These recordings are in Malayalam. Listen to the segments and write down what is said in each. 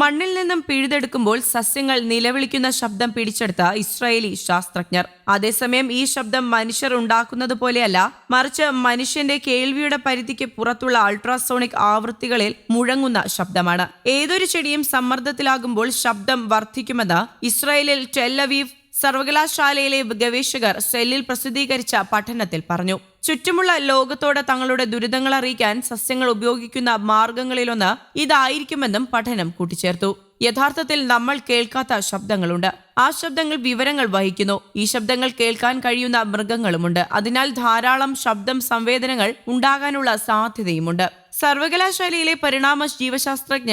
മണ്ണിൽ നിന്നും പിഴുതെടുക്കുമ്പോൾ സസ്യങ്ങൾ നിലവിളിക്കുന്ന ശബ്ദം പിടിച്ചെടുത്ത ഇസ്രായേലി ശാസ്ത്രജ്ഞർ. അതേസമയം ഈ ശബ്ദം മനുഷ്യർ ഉണ്ടാക്കുന്നത് പോലെയല്ല മറിച്ച് മനുഷ്യന്റെ കേൾവിയുടെ പരിധിക്ക് പുറത്തുള്ള അൾട്രാസോണിക് ആവൃത്തികളിൽ മുഴങ്ങുന്ന ശബ്ദമാണ്. ഏതൊരു ചെടിയും സമ്മർദ്ദത്തിലാകുമ്പോൾ ശബ്ദം വർദ്ധിക്കുമെന്ന് ഇസ്രായേലിൽ ടെല്ലവീവ് സർവകലാശാലയിലെ ഗവേഷകർ സെല്ലിൽ പ്രസിദ്ധീകരിച്ച പഠനത്തിൽ പറഞ്ഞു. ചുറ്റുമുള്ള ലോകത്തോട് തങ്ങളുടെ ദുരിതങ്ങൾ അറിയിക്കാൻ സസ്യങ്ങൾ ഉപയോഗിക്കുന്ന മാർഗങ്ങളിലൊന്ന് ഇതായിരിക്കുമെന്നും പഠനം കൂട്ടിച്ചേർത്തു. യഥാർത്ഥത്തിൽ നമ്മൾ കേൾക്കാത്ത ശബ്ദങ്ങളുണ്ട്. ആ ശബ്ദങ്ങൾ വിവരങ്ങൾ വഹിക്കുന്നു. ഈ ശബ്ദങ്ങൾ കേൾക്കാൻ കഴിയുന്ന മൃഗങ്ങളുമുണ്ട്. അതിനാൽ ധാരാളം ശബ്ദം സംവേദനങ്ങൾ ഉണ്ടാകാനുള്ള സാധ്യതയുമുണ്ട്. സർവകലാശാലയിലെ പരിണാമ ജീവശാസ്ത്രജ്ഞ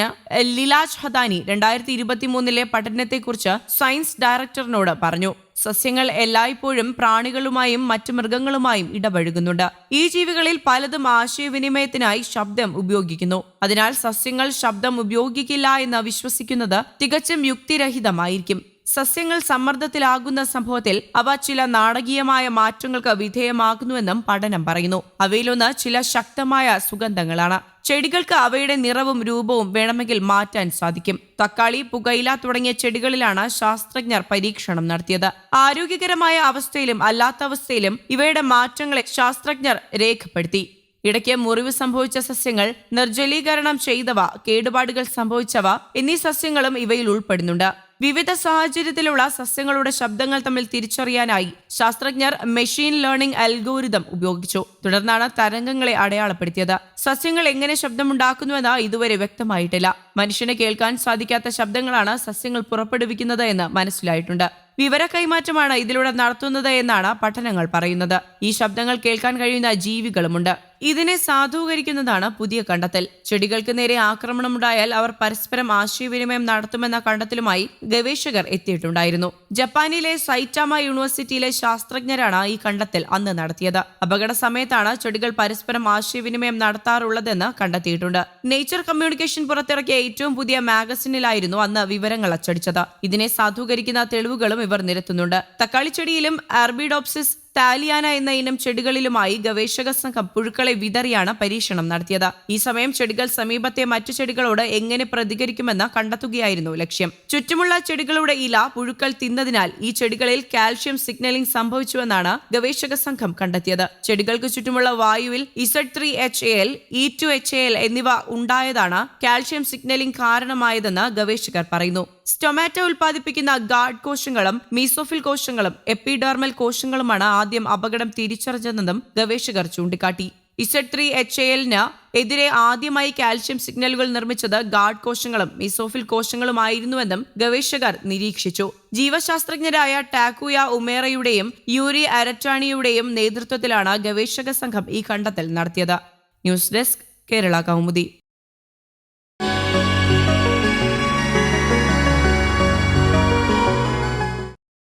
ലിലാജ് ഹദാനി രണ്ടായിരത്തി ഇരുപത്തി മൂന്നിലെ പഠനത്തെക്കുറിച്ച് സയൻസ് ഡയറക്ടറിനോട് പറഞ്ഞു. സസ്യങ്ങൾ എല്ലായ്പ്പോഴും പ്രാണികളുമായും മറ്റു മൃഗങ്ങളുമായും ഇടപഴകുന്നുണ്ട്. ഈ ജീവികളിൽ പലതും ആശയവിനിമയത്തിനായി ശബ്ദം ഉപയോഗിക്കുന്നു. അതിനാൽ സസ്യങ്ങൾ ശബ്ദം ഉപയോഗിക്കില്ല എന്ന് വിശ്വസിക്കുന്നത് തികച്ചും യുക്തിരഹിതമായിരിക്കും. സസ്യങ്ങൾ സമ്മർദ്ദത്തിലാകുന്ന സംഭവത്തിൽ അവ ചില നാടകീയമായ മാറ്റങ്ങൾക്ക് വിധേയമാകുന്നുവെന്നും പഠനം പറയുന്നു. അവയിലൊന്ന് ചില ശക്തമായ സുഗന്ധങ്ങളാണ്. ചെടികൾക്ക് അവയുടെ നിറവും രൂപവും വേണമെങ്കിൽ മാറ്റാൻ സാധിക്കും. തക്കാളി പുകയില തുടങ്ങിയ ചെടികളിലാണ് ശാസ്ത്രജ്ഞർ പരീക്ഷണം നടത്തിയത്. ആരോഗ്യകരമായ അവസ്ഥയിലും അല്ലാത്ത അവസ്ഥയിലും ഇവയുടെ മാറ്റങ്ങളെ ശാസ്ത്രജ്ഞർ രേഖപ്പെടുത്തി. ഇടയ്ക്ക് മുറിവ് സംഭവിച്ച സസ്യങ്ങൾ നിർജലീകരണം ചെയ്തവ കേടുപാടുകൾ സംഭവിച്ചവ എന്നീ സസ്യങ്ങളും ഇവയിൽ ഉൾപ്പെടുന്നുണ്ട്. വിവിധ സാഹചര്യത്തിലുള്ള സസ്യങ്ങളുടെ ശബ്ദങ്ങൾ തമ്മിൽ തിരിച്ചറിയാനായി ശാസ്ത്രജ്ഞർ മെഷീൻ ലേണിംഗ് അൽഗോരിതം ഉപയോഗിച്ചു. തുടർന്നാണ് തരംഗങ്ങളെ അടയാളപ്പെടുത്തിയത്. സസ്യങ്ങൾ എങ്ങനെ ശബ്ദമുണ്ടാക്കുന്നുവെന്ന് ഇതുവരെ വ്യക്തമായിട്ടില്ല. മനുഷ്യനെ കേൾക്കാൻ സാധിക്കാത്ത ശബ്ദങ്ങളാണ് സസ്യങ്ങൾ പുറപ്പെടുവിക്കുന്നത് എന്ന് മനസ്സിലായിട്ടുണ്ട്. വിവര കൈമാറ്റമാണ് ഇതിലൂടെ നടത്തുന്നത് എന്നാണ് പഠനങ്ങൾ പറയുന്നത്. ഈ ശബ്ദങ്ങൾ കേൾക്കാൻ കഴിയുന്ന ജീവികളുമുണ്ട്. ഇതിനെ സാധൂകരിക്കുന്നതാണ് പുതിയ കണ്ടെത്തൽ. ചെടികൾക്ക് നേരെ ആക്രമണമുണ്ടായാൽ അവർ പരസ്പരം ആശയവിനിമയം നടത്തുമെന്ന കണ്ടെത്തലുമായി ഗവേഷകർ എത്തിയിട്ടുണ്ടായിരുന്നു. ജപ്പാനിലെ സൈറ്റാമ യൂണിവേഴ്സിറ്റിയിലെ ശാസ്ത്രജ്ഞരാണ് ഈ കണ്ടെത്തൽ അന്ന് നടത്തിയത്. അപകട സമയത്താണ് ചെടികൾ പരസ്പരം ആശയവിനിമയം നടത്താറുള്ളതെന്ന് കണ്ടെത്തിയിട്ടുണ്ട്. നേച്ചർ കമ്മ്യൂണിക്കേഷൻ പുറത്തിറക്കിയ ഏറ്റവും പുതിയ മാഗസിനിലായിരുന്നു അന്ന് വിവരങ്ങൾ അച്ചടിച്ചത്. ഇതിനെ സാധൂകരിക്കുന്ന തെളിവുകളും ഇവർ നിരത്തുന്നുണ്ട്. തക്കാളിച്ചെടിയിലും ആർബിഡോപ്സിസ് താലിയാന എന്ന ഇനം ചെടികളിലുമായി ഗവേഷക സംഘം പുഴുക്കളെ വിതറിയാണ് പരീക്ഷണം നടത്തിയത്. ഈ സമയം ചെടികൾ സമീപത്തെ മറ്റു ചെടികളോട് എങ്ങനെ പ്രതികരിക്കുമെന്ന് കണ്ടെത്തുകയായിരുന്നു ലക്ഷ്യം. ചുറ്റുമുള്ള ചെടികളുടെ ഇല പുഴുക്കൾ തിന്നതിനാൽ ഈ ചെടികളിൽ കാൽഷ്യം സിഗ്നലിംഗ് സംഭവിച്ചുവെന്നാണ് ഗവേഷക സംഘം കണ്ടെത്തിയത്. ചെടികൾക്ക് ചുറ്റുമുള്ള വായുവിൽ Z three H L E two H L എന്നിവ ഉണ്ടായതാണ് കാൽഷ്യം സിഗ്നലിംഗ് കാരണമായതെന്ന് ഗവേഷകർ പറയുന്നു. സ്റ്റൊമാറ്റോ ഉൽപ്പാദിപ്പിക്കുന്ന ഗാർഡ് കോശങ്ങളും മീസോഫിൽ കോശങ്ങളും എപ്പിഡെർമൽ കോശങ്ങളുമാണ് ആദ്യം അപകടം തിരിച്ചറിഞ്ഞതെന്നും ഗവേഷകർ ചൂണ്ടിക്കാട്ടി. ഇസഡ് ത്രീ എച്ച് എല്ലിന് എതിരെ ആദ്യമായി കാൽഷ്യം സിഗ്നലുകൾ നിർമ്മിച്ചത് ഗാർഡ് കോശങ്ങളും മിസോഫിൽ കോശങ്ങളുമായിരുന്നുവെന്നും ഗവേഷകർ നിരീക്ഷിച്ചു. ജീവശാസ്ത്രജ്ഞരായ ടാക്കുയ ഉമേറയുടെയും യൂരി അരറ്റാണിയുടെയും നേതൃത്വത്തിലാണ് ഗവേഷക സംഘം ഈ കണ്ടെത്തൽ നടത്തിയത്. News desk Kerala Kaumudi.